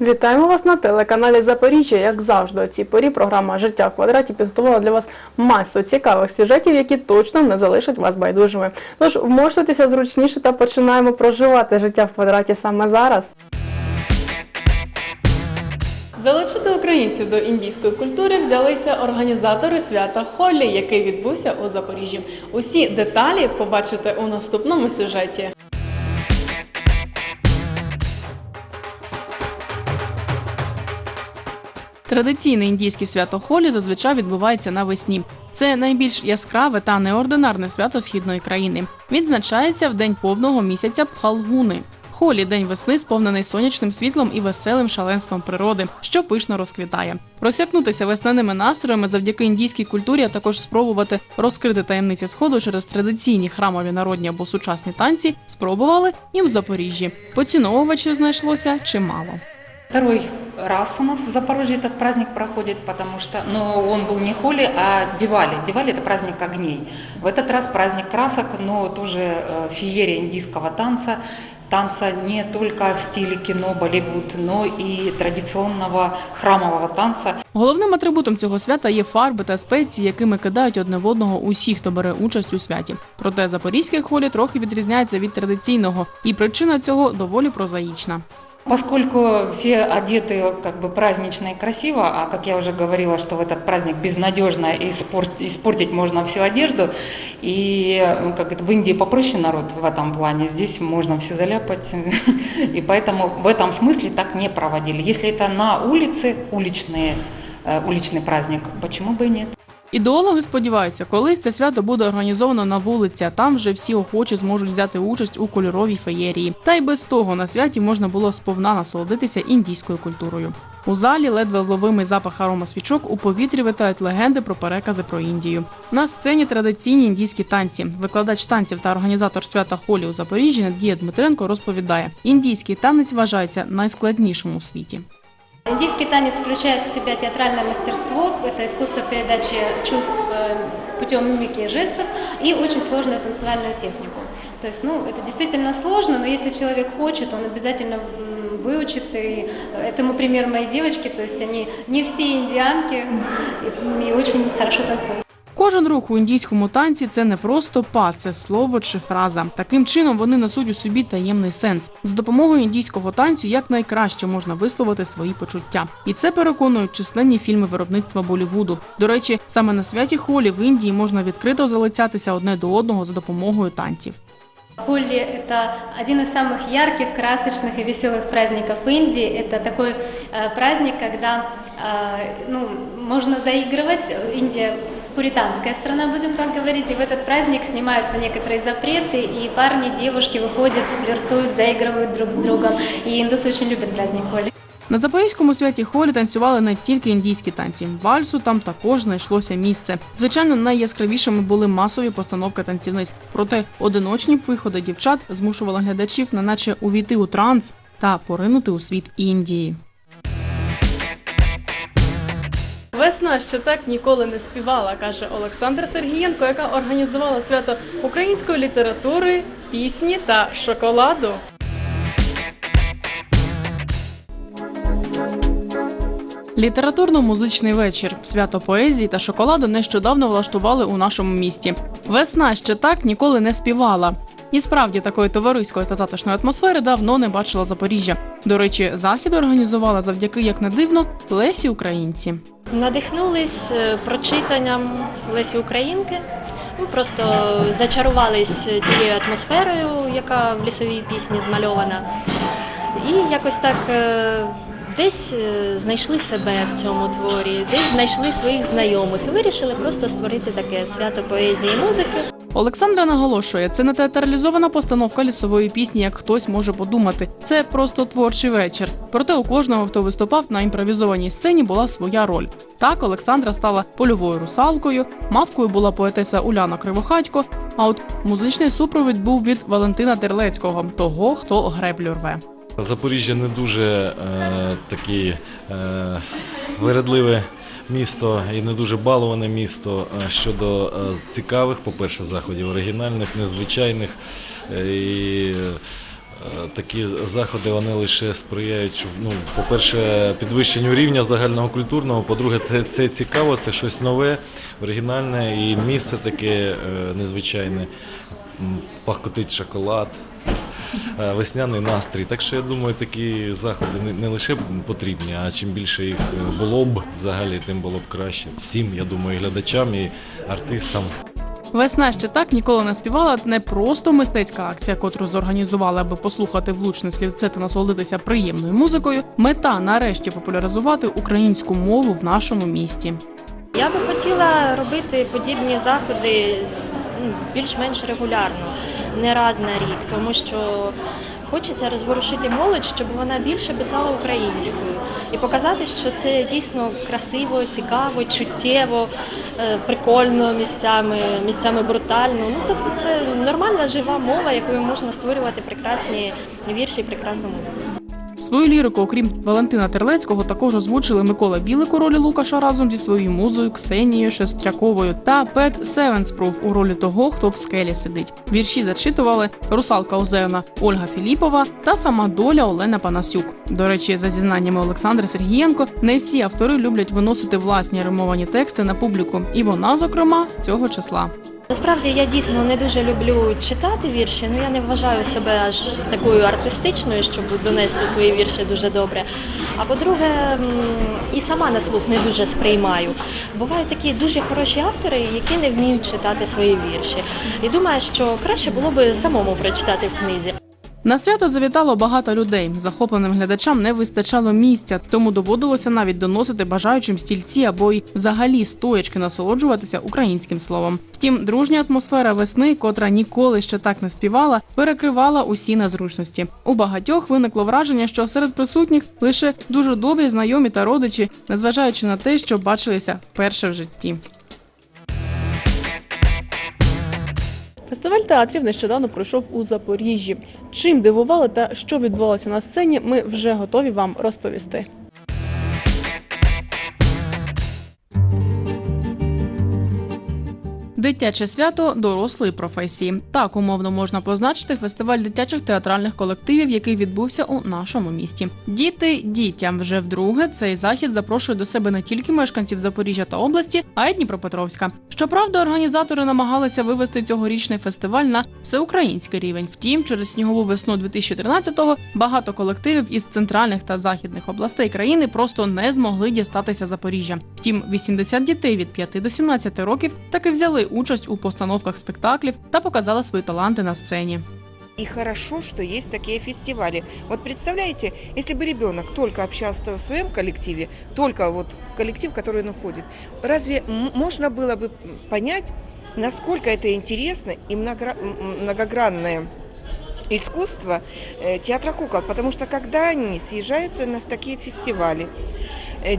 Вітаємо вас на телеканалі Запоріжжя. Як завжди, у цій порі програма Життя в квадраті підготувала для вас масу цікавих сюжетів, які точно не залишать вас байдужими. Тож вмощуйтеся зручніше та починаємо проживати життя в квадраті саме зараз. Залучити українців до індійської культури взялися організатори свята Холлі, який відбувся у Запоріжжі. Усі деталі побачите у наступному сюжеті. Традиційне індійське свято Холі зазвичай відбувається навесні. Це найбільш яскраве та неординарне свято східної країни. Відзначається в день повного місяця Пхалгуни. Холі день весни сповнений сонячним світлом і веселим шаленством природи, що пишно розквітає. Просякнутися весняними настроями завдяки індійській культурі, а також спробувати розкрити таємниці сходу через традиційні храмові народні або сучасні танці, спробували і в Запоріжжі. Поціновувачів знайшлося чимало. Второй раз у нас в Запорожье этот праздник проходит, потому что, но он был не Холи, а Дивали. Дивали – это праздник огней. В этот раз праздник красок, но тоже э, феерия индийского танца. Танца не только в стиле кино, Болливуд, но и традиционного храмового танца. Головним атрибутом цього свята є фарби та спеції, якими кидають одне в одного усі, хто бере участь у святі. Проте запорізьке холі трохи відрізняється від традиційного, і причина цього доволі прозаїчна. Поскольку все одеты как бы празднично и красиво, а как я уже говорила, что в этот праздник безнадежно испорт- испортить можно всю одежду, и ну, как это, в Индии попроще народ в этом плане, здесь можно все заляпать, и поэтому в этом смысле так не проводили. Если это на улице, уличные, э, уличный праздник, почему бы и нет? Ідеологи сподіваються, колись це свято буде організовано на вулиці, а там вже всі охочі зможуть взяти участь у кольоровій феєрії. Та й без того на святі можна було сповна насолодитися індійською культурою. У залі ледве вловимий запах арома свічок у повітрі витають легенди про перекази про Індію. На сцені традиційні індійські танці. Викладач танців та організатор свята Холі у Запоріжжі Надія Дмитренко розповідає: індійський танець вважається найскладнішим у світі. Индийский танец включает в себя театральное мастерство, это искусство передачи чувств э, путем мимики и жестов, и очень сложную танцевальную технику. То есть, ну, это действительно сложно, но если человек хочет, он обязательно выучится. И этому пример мои девочки, то есть они не все индианки и очень хорошо танцуют. Кожен рух у індійському танці це не просто па, це слово чи фраза. Таким чином вони несуть у собі таємний сенс. За допомогою індійського танцю якнайкраще можна висловити свої почуття. І це переконують численні фільми виробництва Болівуду. До речі, саме на святі Холі в Індії можна відкрито залицятися одне до одного за допомогою танців. Холли – это один из самых ярких, красочных и веселых праздников Индии. Это такой э, праздник, когда э, ну, можно заигрывать. Индия пуританская страна, будем так говорить, и в этот праздник снимаются некоторые запреты, и парни, девушки выходят, флиртуют, заигрывают друг с другом. И индусы очень любят праздник Холли. На запорізькому святі Холі танцювали не тільки індійські танці. Вальсу там також знайшлося місце. Звичайно, найяскравішими були масові постановки танцівниць. Проте одиночні виходи дівчат змушували глядачів, неначе увійти у транс та поринути у світ Індії. Весна ще так ніколи не співала, каже Олександр Сергієнко, яка організувала свято української літератури, пісні та шоколаду. Літературно-музичний вечір, свято поезії та шоколаду нещодавно влаштували у нашому місті. Весна ще так ніколи не співала. І справді такої товариської та затишної атмосфери давно не бачила Запоріжжя. До речі, захід організувала завдяки, як не дивно, Лесі Українці. Надихнулись е, прочитанням Лесі Українки. Ми просто зачарувались тією атмосферою, яка в лісовій пісні змальована. І якось так е, десь е, знайшли себе в цьому творі, десь знайшли своїх знайомих і вирішили просто створити таке свято поезії і музики. Олександра наголошує, це не театралізована постановка лісової пісні, як хтось може подумати. Це просто творчий вечір. Проте у кожного, хто виступав на імпровізованій сцені, була своя роль. Так, Олександра стала польовою русалкою, мавкою була поетеса Уляна Кривохатько. А от музичний супровід був від Валентина Терлецького, того, хто греблю рве. Запоріжжя не дуже е, такі е, вирадливе місто і не дуже баловане місто щодо е, цікавих, по-перше, заходів, оригінальних, незвичайних. Е, і, е, такі заходи вони лише сприяють, ну, по-перше, підвищенню рівня загального культурного, по-друге, це, цікаво, це щось нове, оригінальне і місце таке незвичайне. Пахкотить шоколад, весняний настрій. Так що я думаю, такі заходи не, не лише потрібні, а чим більше їх е, було б взагалі, тим було б краще. Всім, я думаю, і глядачам, і артистам. Весна ще так ніколи не співала не просто мистецька акція, котру зорганізували, аби послухати влучне слівце та насолодитися приємною музикою. Мета нарешті популяризувати українську мову в нашому місті. Я би хотіла робити подібні заходи ну, більш-менш регулярно, не раз на рік, тому що хочеться розворушити молодь, щоб вона більше писала українською і показати, що це дійсно красиво, цікаво, чуттєво, е, прикольно місцями, місцями брутально. Ну тобто це нормальна жива мова, якою можна створювати прекрасні вірші, і прекрасну музику. Свою лірику, окрім Валентина Терлецького, також озвучили Микола Білик у ролі Лукаша разом зі своєю музою Ксенією Шестряковою та Пет Севенспрув у ролі того, хто в скелі сидить. Вірші зачитували русалка Озерна Ольга Філіпова та сама доля Олена Панасюк. До речі, за зізнаннями Олександри Сергієнко, не всі автори люблять виносити власні римовані тексти на публіку, і вона, зокрема, з цього числа. Насправді я дійсно не дуже люблю читати вірші. але я не вважаю себе аж такою артистичною, щоб донести свої вірші дуже добре. А по-друге, і сама на слух не дуже сприймаю. Бувають такі дуже хороші автори, які не вміють читати свої вірші. І думаю, що краще було би самому прочитати в книзі. На свято завітало багато людей. Захопленим глядачам не вистачало місця, тому доводилося навіть доносити бажаючим стільці або й взагалі стоячки насолоджуватися українським словом. Втім, дружня атмосфера весни, котра ніколи ще так не співала, перекривала усі незручності. У багатьох виникло враження, що серед присутніх лише дуже добрі знайомі та родичі, незважаючи на те, що бачилися вперше в житті. Фестиваль театрів нещодавно пройшов у Запоріжжі. Чим дивували та що відбувалося на сцені, ми вже готові вам розповісти. Дитяче свято дорослої професії. Так умовно можна позначити фестиваль дитячих театральних колективів, який відбувся у нашому місті. Діти дітям вже вдруге цей захід запрошує до себе не тільки мешканців Запоріжжя та області, а й Дніпропетровська. Щоправда, організатори намагалися вивести цьогорічний фестиваль на всеукраїнський рівень. Втім, через снігову весну 2013-го багато колективів із центральних та західних областей країни просто не змогли дістатися Запоріжжя. Втім, 80 дітей від 5 до 17 років таки взяли участь у постановках спектаклів та показали свої таланти на сцені. И хорошо, что есть такие фестивали. Вот представляете, если бы ребенок только общался в своем коллективе, только вот коллектив, который он входит, разве м- можно было бы понять, насколько это интересно и многогра- м- многогранное искусство э, театра кукол? Потому что когда они съезжаются на такие фестивали, э,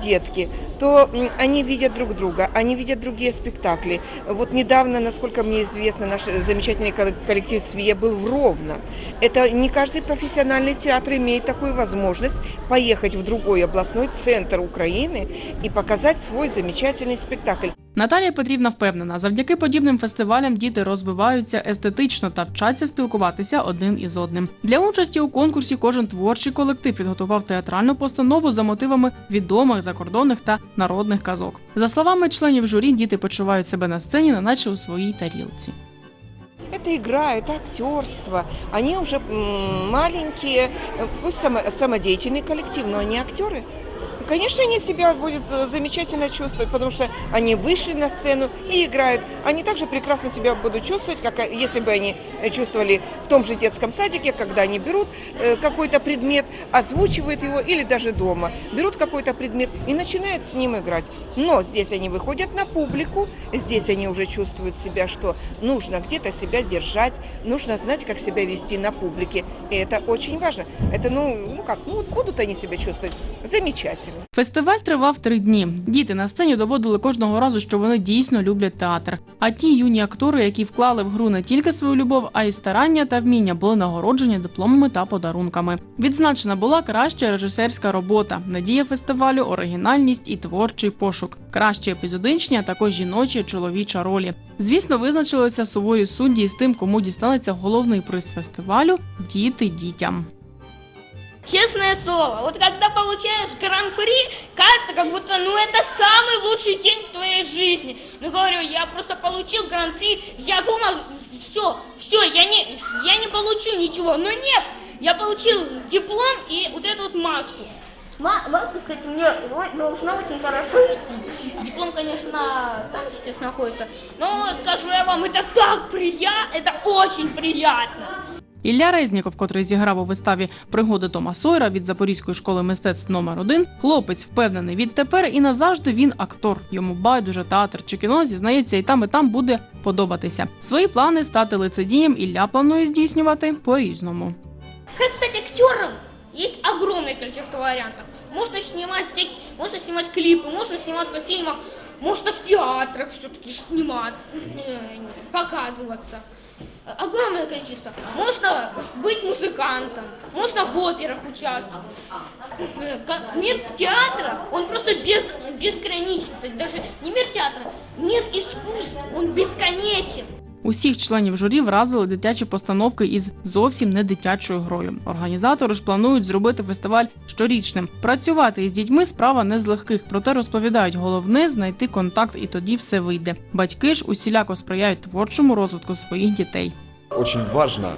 детки, то м, они видят друг друга, они видят другие спектакли. Вот недавно, насколько мне известно, наш замечательный кол- коллектив СВИЕ был в Ровно. Это не каждый профессиональный театр имеет такую возможность поехать в другой областной центр Украины и показать свой замечательный спектакль. Наталія Петрівна впевнена, завдяки подібним фестивалям діти розвиваються естетично та вчаться спілкуватися один із одним. Для участі у конкурсі кожен творчий колектив підготував театральну постанову за мотивами відомих закордонних та народних казок. За словами членів журі, діти почувають себе на сцені, неначе у своїй тарілці. Это игра, это актерство. Они уже м, маленькие, э, пусть само- самодеятельный коллектив, но они актеры. Конечно, они себя будут э, замечательно чувствовать, потому что они вышли на сцену и играют. Они также прекрасно себя будут чувствовать, как э, если бы они э, чувствовали в том же детском садике, когда они берут какой-то предмет, озвучивают его или даже дома. Берут какой-то предмет и начинают с ним играть. Но здесь они выходят на публику, здесь они уже чувствуют себя, что нужно где-то себя держать, нужно знать, как себя вести на публике. И это очень важно. Это, ну, ну как, ну вот будут они себя чувствовать замечательно. Фестиваль тривав три дні. Діти на сцені доводили кожного разу, що вони дійсно люблять театр. А ті юні актори, які вклали в гру не тільки свою любов, а й старання та вміння, були нагороджені дипломами та подарунками. Відзначена була краща режисерська робота, надія фестивалю, оригінальність і творчий пошук, кращі епізодичні, а також жіночі чоловіча ролі. Звісно, визначилися суворі судді з тим, кому дістанеться головний приз фестивалю діти дітям. Честное слово, вот когда получаешь гран-при, кажется, как будто, ну, это самый лучший день в твоей жизни. Ну, говорю, я просто получил гран-при, я думал, все, все, я не, я не получу ничего. Но нет, я получил диплом и вот эту вот маску. Ма- Маска, кстати, мне должна очень хорошо идти. Диплом, конечно, там сейчас находится. Но скажу я вам, это так приятно, это очень приятно. Ілля Резніков, котрий зіграв у виставі пригоди Тома Сойера від Запорізької школи мистецтв номер 1 хлопець впевнений відтепер і назавжди він актор. Йому байдуже театр чи кіно зізнається, і там, і там буде подобатися. Свої плани стати лицедієм Ілля планує здійснювати по-різному. Как стать актером? Есть огромное количество вариантов. Можно снимать, всяк- можно снимать клипы, можно сниматься в фильмах, можно в театрах все-таки снимать, э, показываться. Огромное количество. Можно быть музыкантом, можно в операх участвовать. Э, Мир театра, он просто без, безграничен. Даже не мир театра, мир искусств, он бесконечен. Усіх членів журі вразили дитячі постановки із зовсім не дитячою грою. Організатори ж планують зробити фестиваль щорічним. Працювати із дітьми справа не з легких, проте розповідають, головне знайти контакт, і тоді все вийде. Батьки ж усіляко сприяють творчому розвитку своїх дітей. Очень важно,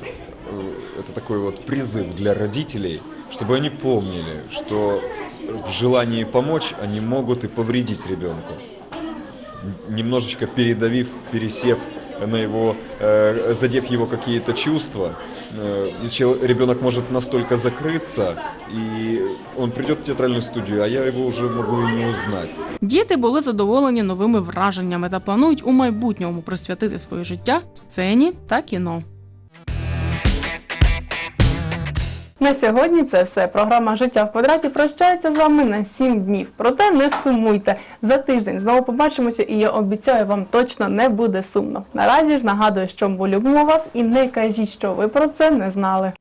э, это такой вот призыв для родителей, чтобы они помнили, что в желании помочь они могут и повредить ребенку. Н- Немножечко передавив, пересев на его, э, задев его какие-то чувства, э, чел- ребенок может настолько закрыться, и он придет в театральную студию, а я его уже могу и не узнать. Діти були задоволені новими враженнями та планують у майбутньому присвятити своє життя сцені та кіно. На сьогодні це все. Програма Життя в квадраті прощається з вами на 7 днів. Проте не сумуйте. За тиждень знову побачимося, і я обіцяю, вам точно не буде сумно. Наразі ж нагадую, що ми любимо вас і не кажіть, що ви про це не знали.